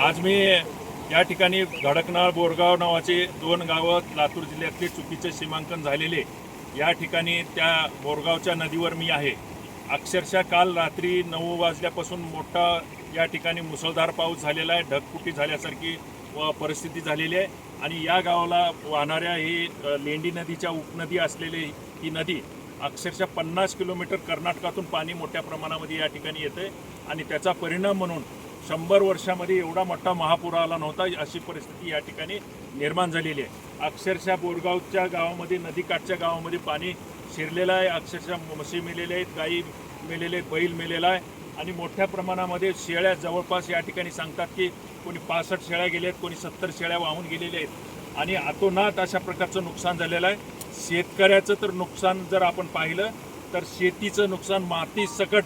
आज मी या ठिकाणी धडकनाळ बोरगाव नावाचे दोन गावं लातूर जिल्ह्यातले चुकीचे सीमांकन झालेले. या ठिकाणी त्या बोरगावच्या नदीवर मी आहे. अक्षरशः काल रात्री नऊ वाजल्यापासून मोठा या ठिकाणी मुसळधार पाऊस झालेला आहे. ढगफुटी झाल्यासारखी व परिस्थिती झालेली आहे. आणि या गावाला वाहणाऱ्या ही लेंडी नदीच्या उपनदी असलेली ही नदी अक्षरशः पन्नास किलोमीटर कर्नाटकातून पाणी मोठ्या प्रमाणामध्ये या ठिकाणी येते आणि त्याचा परिणाम म्हणून शंभर वर्षामध्ये एवढा मोठा महापूर आला नव्हता अशी परिस्थिती या ठिकाणी निर्माण झालेली आहे. अक्षरशः बोरगावच्या गावामध्ये नदीकाठच्या गावामध्ये पाणी शिरलेलं आहे. अक्षरशः म्हशी मेलेले आहेत गाई मेलेले आहेत बैल मेलेला आहे. आणि मोठ्या प्रमाणामध्ये शेळ्या जवळपास या ठिकाणी सांगतात की कोणी पासष्ट शेळ्या गेल्या आहेत कोणी सत्तर शेळ्या वाहून गेलेल्या आहेत. आणि आतोनात अशा प्रकारचं नुकसान झालेलं आहे. शेतकऱ्याचं तर नुकसान जर आपण पाहिलं तर शेतीचं नुकसान माती सकट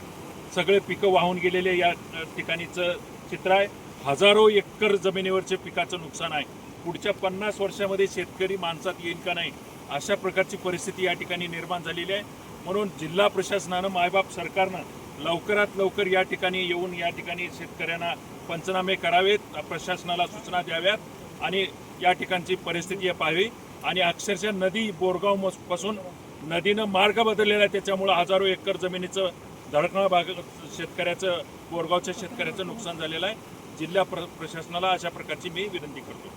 सगळे पिकं वाहून गेलेले या ठिकाणीचं चित्र आहे. हजारो एकर जमिनीवरचे पिकाचं नुकसान आहे. पुढच्या पन्नास वर्षामध्ये शेतकरी माणसात येईल का नाही अशा प्रकारची परिस्थिती या ठिकाणी निर्माण झालेली आहे. म्हणून जिल्हा प्रशासनानं मायबाप सरकारनं लवकरात लवकर या ठिकाणी येऊन या ठिकाणी शेतकऱ्यांना पंचनामे करावेत प्रशासनाला सूचना द्याव्यात आणि या ठिकाणची परिस्थिती पाहावी. आणि अक्षरशः नदी बोरगावपासून नदीनं मार्ग बदललेला आहे त्याच्यामुळं हजारो एकर जमिनीचं धडकणं भाग शेतकऱ्याचं बोरगावच्या शेतकऱ्याचं नुकसान झालेलं आहे. जिल्हा प्र प्रशासनाला अशा प्रकारची मी विनंती करतो.